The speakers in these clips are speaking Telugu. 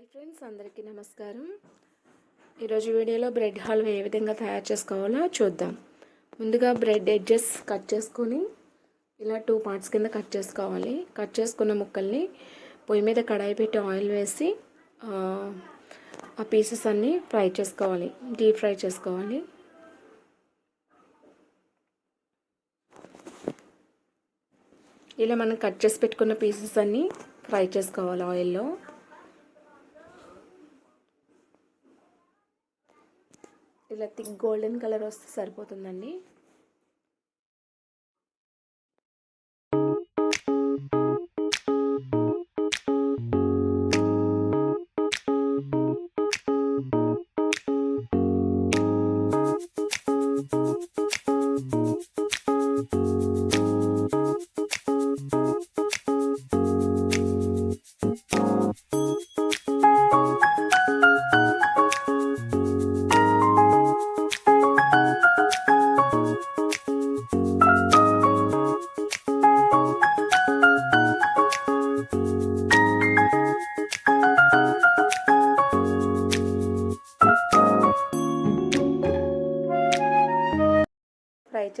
హాయ్ ఫ్రెండ్స్ అందరికీ నమస్కారం. ఈరోజు వీడియోలో బ్రెడ్ హల్వా ఏ విధంగా తయారు చేసుకోవాలో చూద్దాం. ముందుగా బ్రెడ్ ఎడ్జెస్ కట్ చేసుకొని ఇలా టూ పార్ట్స్ కింద కట్ చేసుకోవాలి. కట్ చేసుకున్న ముక్కల్ని పొయ్యి మీద కడాయి పెట్టి ఆయిల్ వేసి ఆ, ఆ పీసెస్ అన్నీ ఫ్రై చేసుకోవాలి. డీప్ ఫ్రై చేసుకోవాలి. ఇలా మనం కట్ చేసి పెట్టుకున్న పీసెస్ అన్నీ ఫ్రై చేసుకోవాలి ఆయిల్లో. ఇలా థిక్ గోల్డెన్ కలర్ వస్తే సరిపోతుందండి.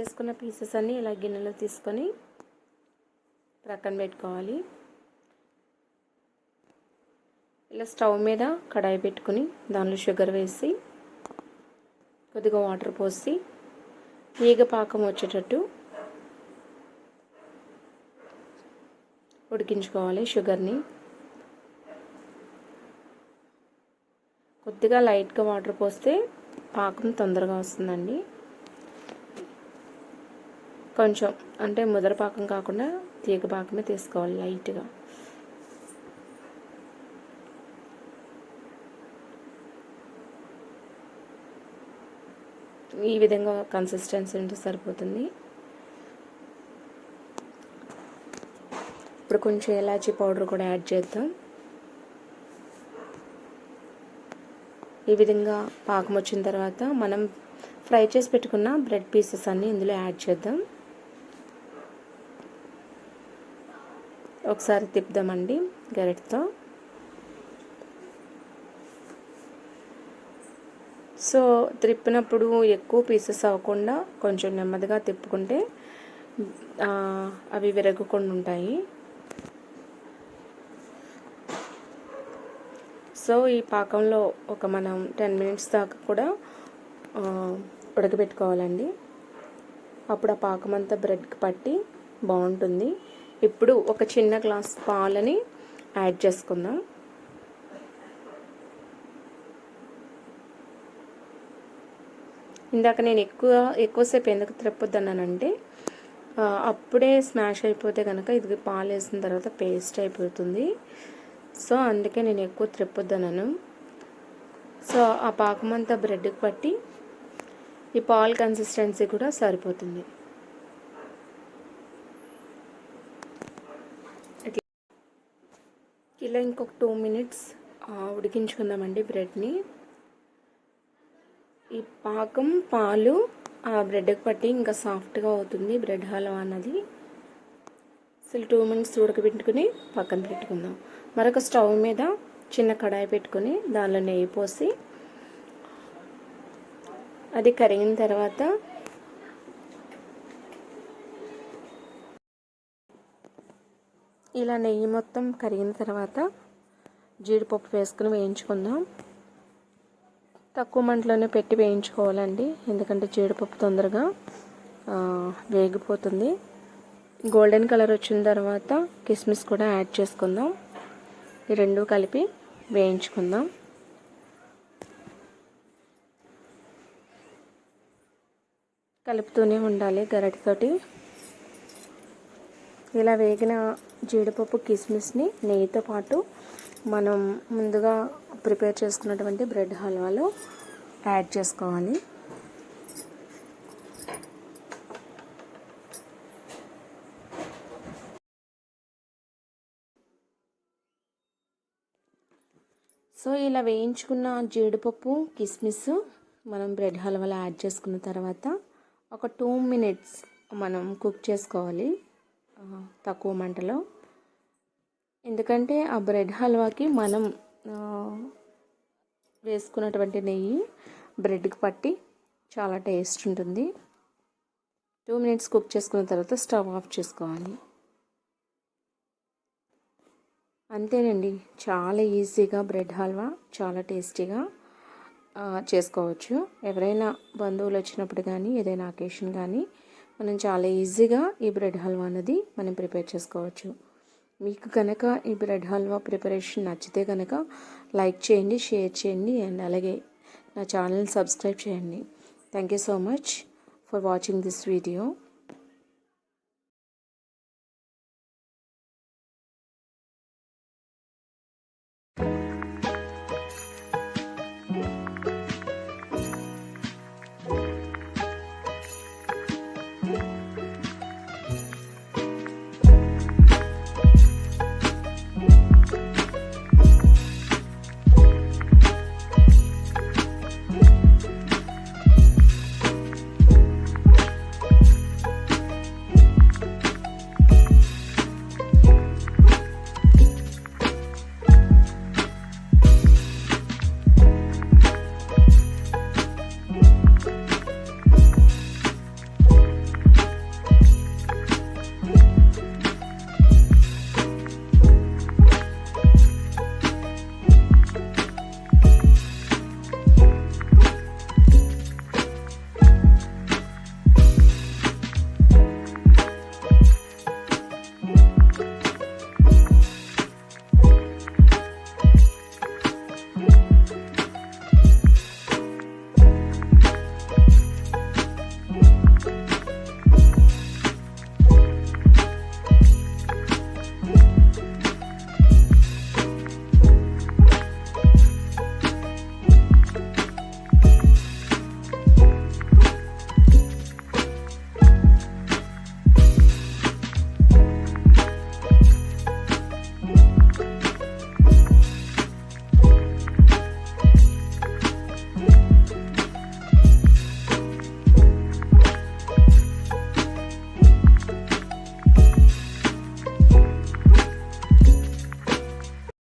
చేసుకున్న పీసెస్ అన్నీ ఇలా గిన్నెలో తీసుకొని ప్రక్కన పెట్టుకోవాలి. ఇలా స్టవ్ మీద కడాయి పెట్టుకుని దానిలో షుగర్ వేసి కొద్దిగా వాటర్ పోసి ఈగ పాకం వచ్చేటట్టు ఉడికించుకోవాలి షుగర్ని కొద్దిగా లైట్గా వాటర్ పోస్తే పాకం తొందరగా వస్తుందండి. కొంచెం అంటే ముదర పాకం కాకుండా తీగ పాకమే తీసుకోవాలి లైట్గా. ఈ విధంగా కన్సిస్టెన్సీ ఉంటే సరిపోతుంది. ఇప్పుడు కొంచెం ఇలాచీ పౌడర్ కూడా యాడ్ చేద్దాం. ఈ విధంగా పాకం వచ్చిన తర్వాత మనం ఫ్రై చేసి పెట్టుకున్న బ్రెడ్ పీసెస్ అన్నీ ఇందులో యాడ్ చేద్దాం. ఒకసారి తిప్పుదామండి గరిటతో. సో తిప్పినప్పుడు ఎక్కువ పీసెస్ అవ్వకుండా కొంచెం నెమ్మదిగా తిప్పుకుంటే అవి విరగకుండా ఉంటాయి. సో ఈ పాకంలో ఒక మనం టెన్ మినిట్స్ దాకా కూడా ఉడకబెట్టుకోవాలండి. అప్పుడు ఆ పాకం అంతా బ్రెడ్కి పట్టి బాగుంటుంది. ఇప్పుడు ఒక చిన్న గ్లాస్ పాలని యాడ్ చేసుకుందాం. ఇందాక నేను ఎక్కువ ఎక్కువసేపు ఎందుకు త్రెప్పొద్దన్నానంటే అప్పుడే స్మాష్ అయిపోతే కనుక ఇది పాలు వేసిన తర్వాత పేస్ట్ అయిపోతుంది. సో అందుకే నేను ఎక్కువ త్రెప్పొద్దన్నాను సో ఆ పాకం అంతా బ్రెడ్కి పట్టి ఈ పాల్ కన్సిస్టెన్సీ కూడా సరిపోతుంది. ఇలా ఇంకొక టూ మినిట్స్ ఉడికించుకుందామండి బ్రెడ్ని. ఈ పాకం పాలు ఆ బ్రెడ్కి పట్టి ఇంకా సాఫ్ట్గా అవుతుంది బ్రెడ్ హల్వా అన్నది. అసలు టూ మినిట్స్ ఉడకబెట్టుకుని పక్కన పెట్టుకుందాం. మరొక స్టవ్ మీద చిన్న కడాయి పెట్టుకొని దానిలో నెయ్యి పోసి అది కరిగిన తర్వాత ఇలా నెయ్యి మొత్తం కరిగిన తర్వాత జీడిపప్పు వేసుకుని వేయించుకుందాం. తక్కువ మంటలోనే పెట్టి వేయించుకోవాలండి ఎందుకంటే జీడిపప్పు తొందరగా వేగిపోతుంది. గోల్డెన్ కలర్ వచ్చిన తర్వాత కిస్మిస్ కూడా యాడ్ చేసుకుందాం. ఈ రెండు కలిపి వేయించుకుందాం. కలుపుతూనే ఉండాలి గరటితోటి. ఇలా వేగిన జీడిపప్పు కిస్మిస్ని నెయ్యితో పాటు మనం ముందుగా ప్రిపేర్ చేసుకున్నటువంటి బ్రెడ్ హల్వాలో యాడ్ చేసుకోవాలి. సో ఇలా వేయించుకున్న జీడిపప్పు కిస్మిస్ మనం బ్రెడ్ హల్వాలో యాడ్ చేసుకున్న తర్వాత ఒక టూ మినిట్స్ మనం కుక్ చేసుకోవాలి. తక్కువ మంటలో. ఎందుకంటే ఆ బ్రెడ్ హల్వాకి మనం వేసుకున్నటువంటి నెయ్యి బ్రెడ్కి పట్టి చాలా టేస్ట్ ఉంటుంది. టూ మినిట్స్ కుక్ చేసుకున్న తర్వాత స్టవ్ ఆఫ్ చేసుకోవాలి. అంతేనండి చాలా ఈజీగా బ్రెడ్ హల్వా చాలా టేస్టీగా చేసుకోవచ్చు. ఎవరైనా బంధువులు వచ్చినప్పుడు కానీ ఏదైనా అకేషన్ కానీ మనం చాలా ఈజీగా ఈ బ్రెడ్ హల్వా అనేది మనం ప్రిపేర్ చేసుకోవచ్చు. మీకు కనుక ఈ బ్రెడ్ హల్వా ప్రిపరేషన్ నచ్చితే కనుక లైక్ చేయండి షేర్ చేయండి అండ్ అలాగే నా ఛానల్ సబ్స్క్రైబ్ చేయండి. Thank you so much for watching this video